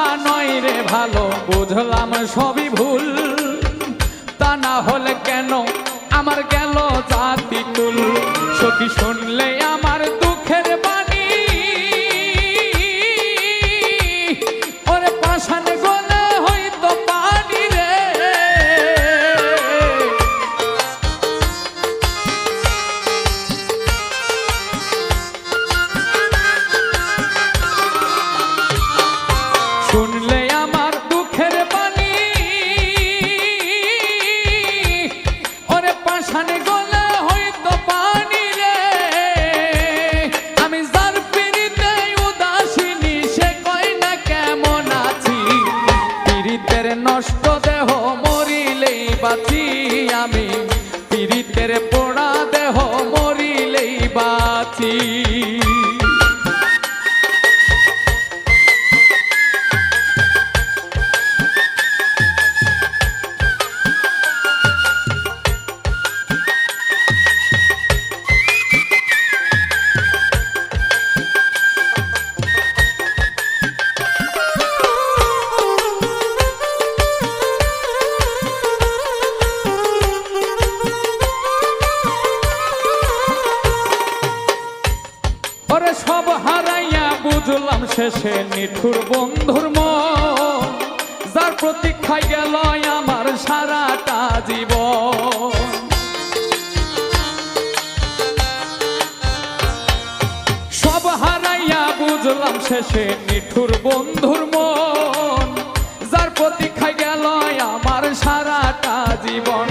বাসা নয় রে ভালো, বুঝলাম সবই ভুল। তা না হলে কেন আমার গেল জাতি কুল সখী শুনলে আমার পাশানে গলে হয়তো পানি আমি যার পিড়িতে উদাসিনী, সে কয় না কেমন আছি? পিড়িতের নষ্ট দেহ মরিলেই বাঁচি আমি। পিড়িতের পোড়া দেহ মরিলেই বাঁচি। শেষে নিঠুর বন্ধুর মন, যার প্রতীক্ষায় গেল আমার সারাটা জীবন। সব হারাইয়া বুঝলাম শেষে নিঠুর বন্ধুর মন, যার প্রতীক্ষায় গেল আমার সারাটা জীবন।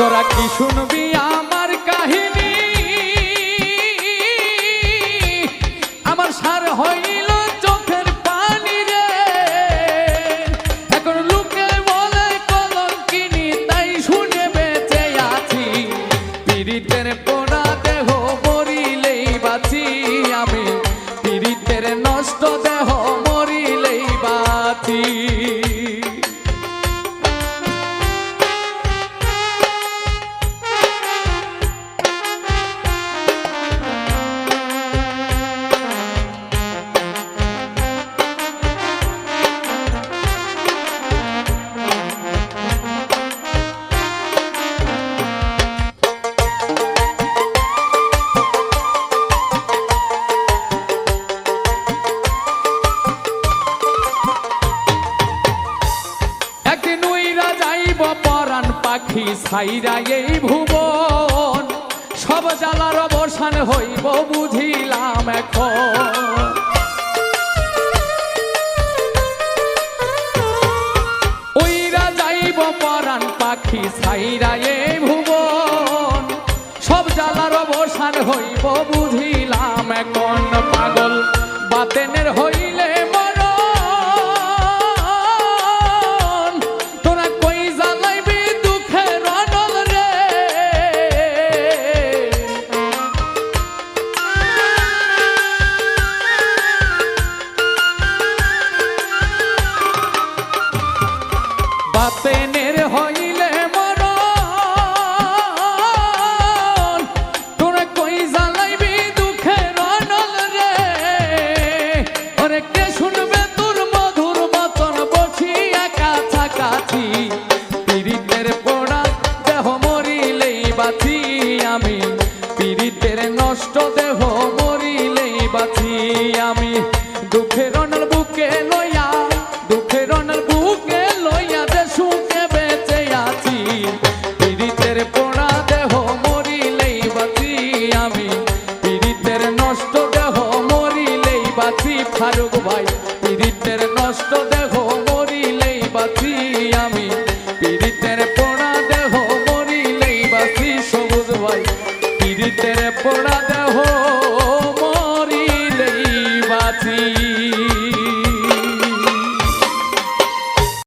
তোরা কি শুনবি আমার কাহিনী? আমার সার হইল পাখি ছাইরা এই ভুবন, সব জ্বালার অবসান হইব বুঝিলাম এখন। উইরা যাইব পরাণ পাখি ছাইরা এই ভুবন, সব জ্বালার অবসান হইব বুঝিলাম এখন। পাগল বাতেনের হইলে ভাই পীড়িতের নষ্ট দেহ মরিলেই বাঁচি আমি। পীড়িতের পোড়া দেহ মরিলেই বাঁচি সবুজ ভাই পীড়িতের পোড়া দেহ